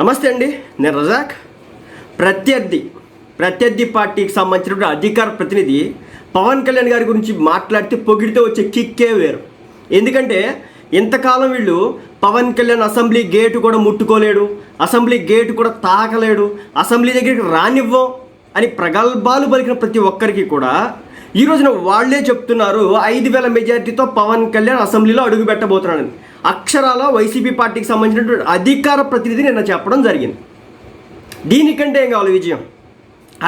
నమస్తే అండి నేను రజాక్. ప్రత్యర్థి ప్రత్యర్థి పార్టీకి సంబంధించిన అధికార ప్రతినిధి పవన్ కళ్యాణ్ గారి గురించి మాట్లాడితే పొగిడితే వచ్చే కిక్కే వేరు. ఎందుకంటే ఇంతకాలం వీళ్ళు పవన్ కళ్యాణ్ అసెంబ్లీ గేటు కూడా ముట్టుకోలేడు అసెంబ్లీ గేటు కూడా తాకలేడు అసెంబ్లీ దగ్గరికి రానివ్వం అని ప్రగల్భాలు పలికిన ప్రతి ఒక్కరికి కూడా ఈ రోజున వాళ్ళే చెప్తున్నారు ఐదు వేల మెజారిటీతో పవన్ కళ్యాణ్ అసెంబ్లీలో అడుగు పెట్టబోతున్నాడని అక్షరాల వైసీపీ పార్టీకి సంబంధించినటువంటి అధికార ప్రతినిధి నిన్న చెప్పడం జరిగింది. దీనికంటే ఏం కావాలి విజయం?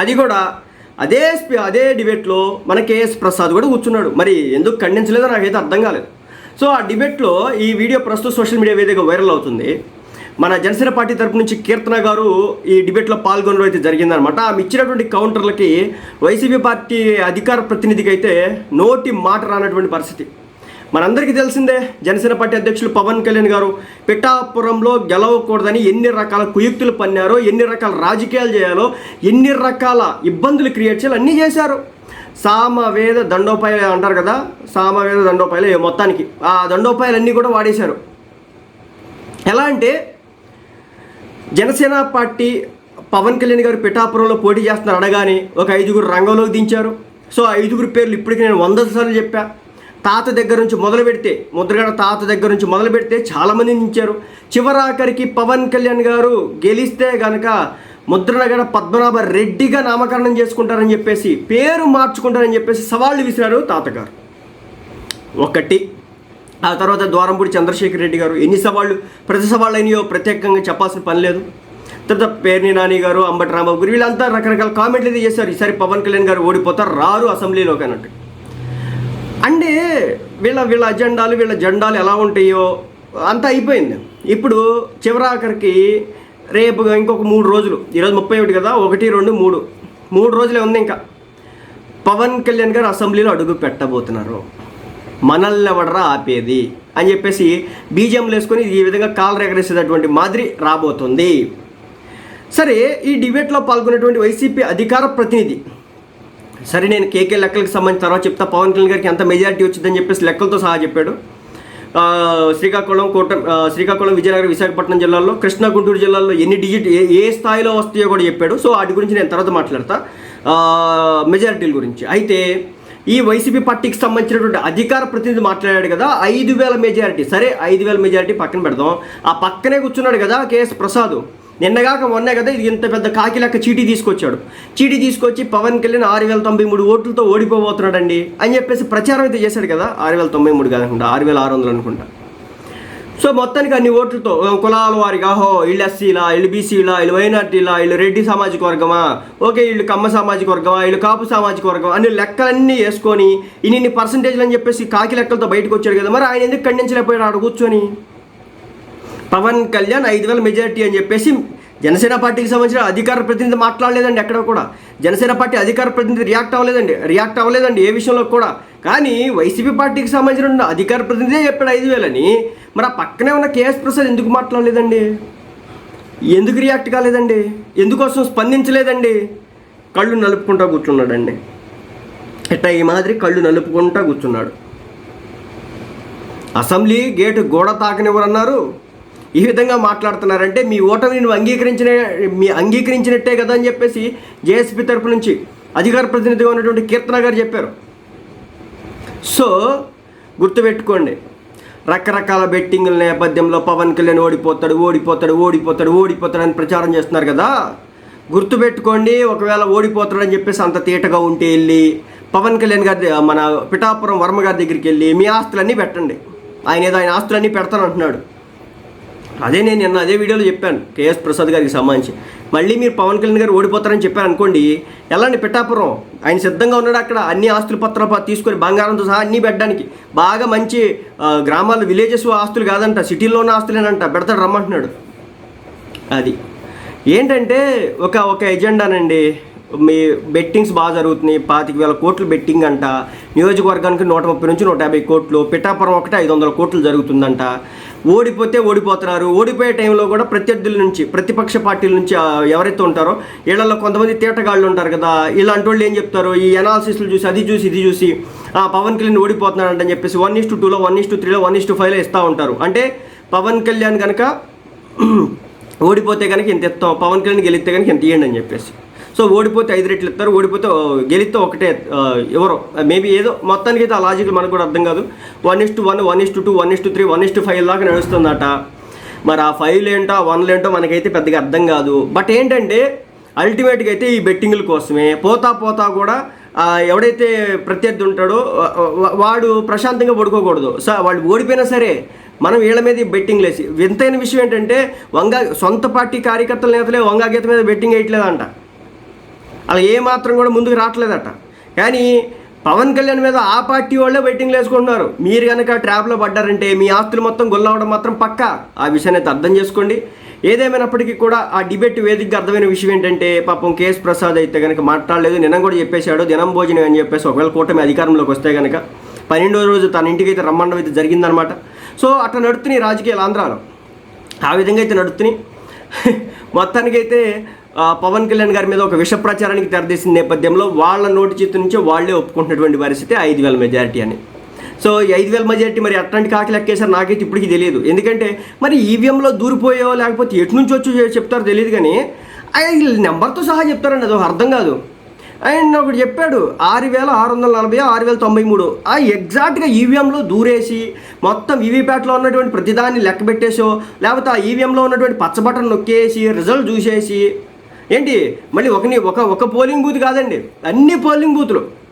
అది కూడా అదే స్పీ అదే డిబేట్లో మన కేఎస్ ప్రసాద్ కూడా కూర్చున్నాడు. మరి ఎందుకు ఖండించలేదో నాకైతే అర్థం కాలేదు. సో ఆ డిబేట్లో ఈ వీడియో ప్రస్తుతం సోషల్ మీడియా వేదిక వైరల్ అవుతుంది. మన జనసేన పార్టీ తరపు నుంచి కీర్తన గారు ఈ డిబేట్లో పాల్గొనడం అయితే జరిగిందనమాట ఆమె ఇచ్చినటువంటి కౌంటర్లకి వైసీపీ పార్టీ అధికార ప్రతినిధికి అయితే నోటి మాట రానటువంటి పరిస్థితి. మనందరికీ తెలిసిందే జనసేన పార్టీ అధ్యక్షులు పవన్ కళ్యాణ్ గారు పిఠాపురంలో గెలవకూడదని ఎన్ని రకాల కుయుక్తులు పన్నారో ఎన్ని రకాల రాజకీయాలు చేయాలో ఎన్ని రకాల ఇబ్బందులు క్రియేట్ చేయాలి అన్నీ చేశారు. సామవేద దండోపాయాలు అంటారు కదా సామవేద దండోపాయాలు ఏ మొత్తానికి. ఆ దండోపాయాలు అన్నీ కూడా వాడేశారు. ఎలా అంటే జనసేన పార్టీ పవన్ కళ్యాణ్ గారు పిఠాపురంలో పోటీ చేస్తున్నారు అనగానే ఒక ఐదుగురు రంగంలోకి దించారు. సో ఐదుగురు పేర్లు ఇప్పటికి నేను వంద సార్లు చెప్పా. తాత దగ్గర నుంచి మొదలు పెడితే ముద్రగడ తాత దగ్గర నుంచి మొదలు పెడితే చాలామంది నించారు. చివరాఖరికి పవన్ కళ్యాణ్ గారు గెలిస్తే గనక ముద్రనగడ పద్మనాభ రెడ్డిగా నామకరణం చేసుకుంటారని చెప్పేసి పేరు మార్చుకుంటారని చెప్పేసి సవాళ్ళు విసిరారు తాతగారు. ఒకటి. ఆ తర్వాత ద్వారంపూడి చంద్రశేఖర్ రెడ్డి గారు ఎన్ని సవాళ్ళు ప్రతి సవాళ్ళు అయినాయో ప్రత్యేకంగా చెప్పాల్సిన పని లేదు. తర్వాత పేర్ని నాని గారు అంబటి రాంబాబు గారు వీళ్ళంతా రకరకాల కామెంట్లు అయితే చేశారు. ఈసారి పవన్ కళ్యాణ్ గారు ఓడిపోతారు రారు అసెంబ్లీలోకి అన్నట్టు. అంటే వీళ్ళ వీళ్ళ అజెండాలు వీళ్ళ జెండాలు ఎలా ఉంటాయో అంతా అయిపోయింది. ఇప్పుడు చివరాఖరికి రేపు ఇంకొక మూడు రోజులు ఈరోజు ముప్పై ఒకటి కదా ఒకటి రెండు మూడు. మూడు రోజులే ఉంది ఇంకా. పవన్ కళ్యాణ్ గారు అసెంబ్లీలో అడుగు పెట్టబోతున్నారు. మనల్ని ఎవడరా ఆపేది? అని చెప్పేసి బీజేఎంలు వేసుకొని ఈ విధంగా కాలు రెగరేసేటటువంటి మాదిరి రాబోతుంది. సరే ఈ డిబేట్లో పాల్గొనేటువంటి వైసీపీ అధికార ప్రతినిధి సరే నేను కేకే లెక్కలకు సంబంధించిన తర్వాత చెప్తా. పవన్ కళ్యాణ్ గారికి ఎంత మెజారిటీ వచ్చిందని చెప్పేసి లెక్కలతో సహా చెప్పాడు. శ్రీకాకుళం కోట శ్రీకాకుళం విజయనగరం విశాఖపట్నం జిల్లాల్లో కృష్ణా గుంటూరు జిల్లాల్లో ఎన్ని డిజిట్ ఏ ఏ స్థాయిలో వస్తాయో కూడా చెప్పాడు. సో వాటి గురించి నేను తర్వాత మాట్లాడతా. మెజారిటీల గురించి. అయితే ఈ వైసీపీ పార్టీకి సంబంధించినటువంటి అధికార ప్రతినిధి మాట్లాడాడు కదా ఐదు వేల మెజారిటీ సరే ఐదు వేల మెజారిటీ పక్కన పెడదాం. ఆ పక్కనే కూర్చున్నాడు కదా కేఎస్ ప్రసాద్. నిన్నగాక మొన్నే కదా ఇది ఇంత పెద్ద కాకి లెక్క చీటీ తీసుకొచ్చాడు. చీటీ తీసుకొచ్చి పవన్ కళ్యాణ్ ఆరు వేల తొంభై మూడు ఓట్లతో ఓడిపోబోతున్నాడండి అని చెప్పేసి ప్రచారం అయితే చేశాడు కదా ఆరు వేల తొంభై మూడు కాదనుకుంటా ఆరు వేల ఆరు వందలు అనుకుంటా. సో మొత్తానికి అన్ని ఓట్లతో కులాల వారిగా హో వీళ్ళు ఎస్సీలా వీళ్ళు బీసీలా వీళ్ళు మైనార్టీలా వీళ్ళు రెడ్డి సామాజిక వర్గమా ఓకే వీళ్ళు కమ్మ సామాజిక వర్గమా వీళ్ళు కాపు సామాజిక వర్గం అన్ని లెక్కలన్నీ వేసుకొని ఇన్ని పర్సంటేజ్లు అని చెప్పేసి కాకి లెక్కలతో బయటకు వచ్చాడు కదా మరి ఆయన ఎందుకు ఖండించలేకపోయాడు ఆడ కూర్చొని? పవన్ కళ్యాణ్ ఐదు వేల మెజారిటీ అని చెప్పేసి జనసేన పార్టీకి సంబంధించిన అధికార ప్రతినిధి మాట్లాడలేదండి ఎక్కడ కూడా. జనసేన పార్టీ అధికార ప్రతినిధి రియాక్ట్ అవ్వలేదండి రియాక్ట్ అవ్వలేదండి ఏ విషయంలో కూడా. కానీ వైసీపీ పార్టీకి సంబంధించిన అధికార ప్రతినిధే చెప్పాడు ఐదు వేలని. మరి ఆ పక్కనే ఉన్న కేఎస్ ప్రసాద్ ఎందుకు మాట్లాడలేదండి? ఎందుకు రియాక్ట్ కాలేదండి? ఎందుకోసం స్పందించలేదండి? కళ్ళు నలుపుకుంటా కూర్చున్నాడండి. ఇట్లా ఈ మాదిరి కళ్ళు నలుపుకుంటా కూర్చున్నాడు. అసెంబ్లీ గేటు గోడ తాకనివ్వరన్నారు. ఈ విధంగా మాట్లాడుతున్నారంటే మీ ఓటమిని నువ్వు అంగీకరించిన మీ అంగీకరించినట్టే కదా అని చెప్పేసి జేఎస్పీ తరపు నుంచి అధికార ప్రతినిధిగా ఉన్నటువంటి కీర్తన గారు చెప్పారు. సో గుర్తుపెట్టుకోండి. రకరకాల బెట్టింగుల నేపథ్యంలో పవన్ కళ్యాణ్ ఓడిపోతాడు ఓడిపోతాడు ఓడిపోతాడు ఓడిపోతాడు అని ప్రచారం చేస్తున్నారు కదా. గుర్తుపెట్టుకోండి ఒకవేళ ఓడిపోతాడని చెప్పేసి అంత తీటగా ఉంటే వెళ్ళి పవన్ కళ్యాణ్ గారి మన పిఠాపురం వర్మ గారి దగ్గరికి వెళ్ళి మీ ఆస్తులన్నీ పెట్టండి. ఆయన ఏదో ఆయన ఆస్తులన్నీ పెడతాను అంటున్నాడు అదే నేను నిన్న అదే వీడియోలో చెప్పాను కేఎస్ ప్రసాద్ గారికి సంబంధించి. మళ్ళీ మీరు పవన్ కళ్యాణ్ గారు ఓడిపోతారని చెప్పారు అనుకోండి ఎలాంటి పిఠాపురం? ఆయన సిద్ధంగా ఉన్నాడు అక్కడ అన్ని ఆస్తులు పత్రాలు తీసుకొని బంగారంతో సహా అన్నీ పెట్టడానికి. బాగా మంచి గ్రామాల్లో విలేజెస్ ఆస్తులు కాదంట సిటీలో ఉన్న ఆస్తులేనంట పెడతాడు రమ్మంటున్నాడు. అది. ఏంటంటే ఒక ఒక ఎజెండానండి. మీ బెట్టింగ్స్ బాగా జరుగుతున్నాయి పాతిక వేల కోట్లు బెట్టింగ్ అంట. నియోజకవర్గానికి నూట ముప్పై నుంచి నూట యాభై కోట్లు పిఠాపురం ఒకటి ఐదు వందల కోట్లు జరుగుతుందంట. ఓడిపోతే ఓడిపోతున్నారు. ఓడిపోయే టైంలో కూడా ప్రత్యర్థుల నుంచి ప్రతిపక్ష పార్టీల నుంచి ఎవరైతే ఉంటారో వీళ్ళల్లో కొంతమంది తీటగాళ్ళు ఉంటారు కదా ఇలాంటి వాళ్ళు ఏం చెప్తారు? ఈ అనాలిసిస్లు చూసి అది చూసి ఇది చూసి ఆ, పవన్ కళ్యాణ్ ఓడిపోతున్నాడు అని చెప్పేసి వన్ ఇస్ టు టూలో వన్ ఇస్ టు త్రీలో వన్ ఇస్ టు ఫైవ్లో ఇస్తూ ఉంటారు. అంటే పవన్ కళ్యాణ్ కనుక ఓడిపోతే కనుక ఇంత ఇస్తాం పవన్ కళ్యాణ్ గెలిస్తే కనుక ఇంత ఇవ్వండి అని చెప్పేసి. సో ఓడిపోతే ఐదు రెట్లు ఇస్తారు ఓడిపోతే గెలిస్తే ఒకటే ఎవరో. మేబీ ఏదో మొత్తానికి అయితే ఆ లాజిక్ మనకు కూడా అర్థం కాదు. One is to one one is to two one is to three one is to five దాకా నడుస్తుందట. మరి ఆ ఫైవ్లు ఏంటో ఆ వన్లు ఏంటో మనకైతే పెద్దగా అర్థం కాదు. బట్ ఏంటంటే అల్టిమేట్గా అయితే ఈ బెట్టింగ్ల కోసమే. పోతా పోతా కూడా ఎవడైతే ప్రత్యర్థి ఉంటాడో వాడు ప్రశాంతంగా పడుకోకూడదు. సో వాళ్ళు ఓడిపోయినా సరే మనం వీళ్ళ మీద బెట్టింగ్ లేసి వింతైన విషయం ఏంటంటే వంగ సొంత పార్టీ కార్యకర్తల నేతలే వంగా గీత మీద బెట్టింగ్ వేయట్లేదంట. అలా ఏమాత్రం కూడా ముందుకు రావట్లేదట. కానీ పవన్ కళ్యాణ్ మీద ఆ పార్టీ వాళ్ళే బెట్టింగ్లు వేసుకుంటున్నారు. మీరు కనుక ట్రాప్లో పడ్డారంటే మీ ఆస్తులు మొత్తం గొల్లవడం మాత్రం పక్క. ఆ విషయాన్ని అయితే అర్థం చేసుకోండి. ఏదేమైనప్పటికీ కూడా ఆ డిబేట్ వేదికగా అర్థమైన విషయం ఏంటంటే పాపం కేఎస్ ప్రసాద్ అయితే కనుక మాట్లాడలేదు. నిన్న కూడా చెప్పేశాడు దినం భోజనం అని చెప్పేసి ఒకవేళ కూటమి అధికారంలోకి వస్తే కనుక పన్నెండో రోజు తన ఇంటికి అయితే రమ్మడం అయితే జరిగిందనమాట సో అట్లా నడుతున్నాయి రాజకీయాలు ఆంధ్రాలో ఆ విధంగా అయితే నడుతున్నాయి మొత్తానికైతే పవన్ కళ్యాణ్ గారి మీద ఒక విష ప్రచారానికి తెరదీసిన నేపథ్యంలో వాళ్ళ నోటి చేతి నుంచి వాళ్ళే ఒప్పుకుంటున్నటువంటి పరిస్థితి ఐదు వేల మెజారిటీ అని. సో ఐదు వేల మెజారిటీ మరి అట్లాంటి కాకి లెక్కేసారు నాకైతే ఇప్పటికీ తెలియదు. ఎందుకంటే మరి ఈవీఎంలో దూరిపోయో లేకపోతే ఎటు నుంచి వచ్చో చెప్తారో తెలియదు కానీ ఆయన నెంబర్తో సహా చెప్తారండి అది అర్థం కాదు. ఆయన ఒకటి చెప్పాడు ఆరు వేల ఆరు వందల నలభై ఆరు వేల తొంభై మూడు. ఆ ఎగ్జాక్ట్గా ఈవీఎంలో దూరేసి మొత్తం ఈవీప్యాట్లో ఉన్నటువంటి ప్రతిదాన్ని లెక్క పెట్టేసో లేకపోతే ఆ ఈవీఎంలో ఉన్నటువంటి పచ్చబటన్ నొక్కేసి రిజల్ట్ చూసేసి ఏంటి? మళ్ళీ ఒకని ఒక ఒక పోలింగ్ బూత్ కాదండి. అన్ని పోలింగ్ బూతులు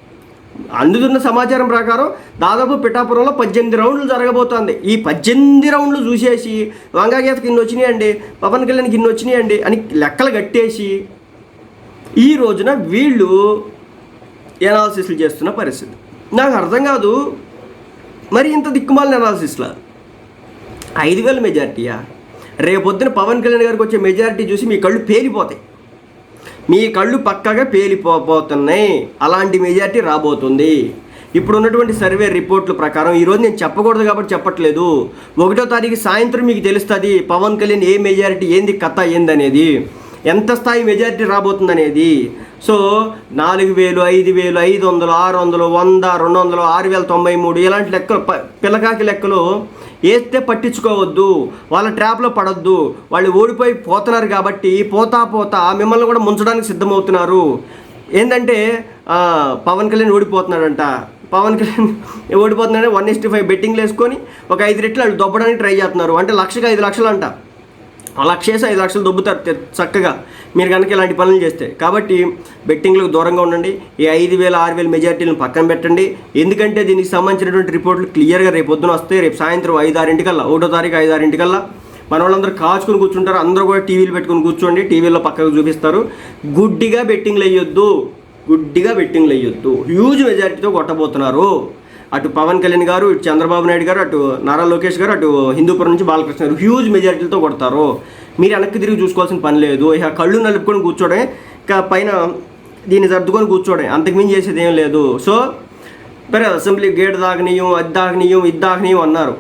అందుతున్న సమాచారం ప్రకారం దాదాపు పిఠాపురంలో పద్దెనిమిది రౌండ్లు జరగబోతోంది. ఈ పద్దెనిమిది రౌండ్లు చూసేసి వంగాగీతకి ఇన్ని వచ్చినాయండి పవన్ కళ్యాణ్కి ఇన్ని వచ్చినాయండి అని లెక్కలు కట్టేసి ఈ రోజున వీళ్ళు ఎనాలిసిస్లు చేస్తున్న పరిస్థితి. నాకు అర్థం కాదు. మరి ఇంత దిక్కుమాలిన ఎనాలిసిస్లా ఐదు వేల మెజార్టీయా? రేపొద్దున పవన్ కళ్యాణ్ గారికి వచ్చే మెజారిటీ చూసి మీ కళ్ళు పేలిపోతాయి. మీ కళ్ళు పక్కగా పేలిపోబోతున్నాయి. అలాంటి మెజారిటీ రాబోతుంది. ఇప్పుడు ఉన్నటువంటి సర్వే రిపోర్ట్ల ప్రకారం ఈరోజు నేను చెప్పకూడదు కాబట్టి చెప్పట్లేదు. ఒకటో తారీఖు సాయంత్రం మీకు తెలుస్తుంది పవన్ కళ్యాణ్ ఏ మెజారిటీ ఏంది కథ ఏందనేది. ఎంత స్థాయి మెజారిటీ రాబోతుంది అనేది సో నాలుగు వేలు ఐదు వేలు ఐదు వందలు ఆరు వందలు వంద రెండు వందలు ఆరు వేల తొంభై మూడు ఇలాంటి లెక్కలు ప- పిల్లకాకి లెక్కలు వేస్తే పట్టించుకోవద్దు వాళ్ళ ట్రాప్లో పడొద్దు వాళ్ళు ఓడిపోయి పోతున్నారు కాబట్టి పోతా పోతా మిమ్మల్ని కూడా ముంచడానికి సిద్ధమవుతున్నారు. ఏంటంటే పవన్ కళ్యాణ్ ఓడిపోతున్నాడంట. పవన్ కళ్యాణ్ ఓడిపోతున్నాడే వన్ ఇస్టీ ఫైవ్ బెట్టింగ్లు వేసుకొని ఒక ఐదు రెట్లు వాళ్ళు దొబ్బడానికి ట్రై చేస్తున్నారు. అంటే లక్షకు ఐదు లక్షలు అంట ఆ లక్ష ఐదు లక్షలు దొబ్బుతారు. చక్కగా. మీరు కనుక ఇలాంటి పనులు చేస్తే. కాబట్టి బెట్టింగ్లకు దూరంగా ఉండండి. ఈ ఐదు వేల ఆరు వేల మెజార్టీలను పక్కన పెట్టండి. ఎందుకంటే దీనికి సంబంధించినటువంటి రిపోర్ట్లు క్లియర్గా రేపు పొద్దున వస్తాయి. రేపు సాయంత్రం ఐదు ఆరింటికల్లా ఒకటో తారీఖు ఐదు ఆరింటికల్లా మన వాళ్ళందరూ కాచుకుని కూర్చుంటారు. అందరూ కూడా టీవీలు పెట్టుకుని కూర్చోండి. టీవీలో పక్కకు చూపిస్తారు. గుడ్డిగా బెట్టింగ్లు వేయొద్దు. గుడ్డిగా బెట్టింగ్లు వేయొద్దు. హ్యూజ్ మెజారిటీతో కొట్టబోతున్నారు. అటు పవన్ కళ్యాణ్ గారు ఇటు చంద్రబాబు నాయుడు గారు అటు నారా లోకేష్ గారు అటు హిందూపురం నుంచి బాలకృష్ణ గారు హ్యూజ్ మెజారిటీలతో కొడతారు. మీరు వెనక్కి తిరిగి చూసుకోవాల్సిన పని లేదు. ఇక కళ్ళు నలుపుకొని కూర్చోడే ఇక పైన దీన్ని సర్దుకొని కూర్చోడే అంతకుమించి చేసేది ఏం లేదు. సో మరి అసెంబ్లీ గేట్ దాగనీయం అది దాగనీయం ఇది దాగనీయం అన్నారు.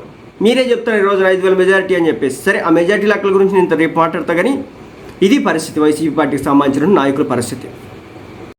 మీరే చెప్తారు ఈ రోజు ఐదు వేల మెజారిటీ అని చెప్పేసి. సరే ఆ మెజారిటీ లెక్కల గురించి నేను రేపు మాట్లాడతా కానీ ఇది పరిస్థితి. వైసీపీ పార్టీకి సంబంధించిన నాయకుల పరిస్థితి.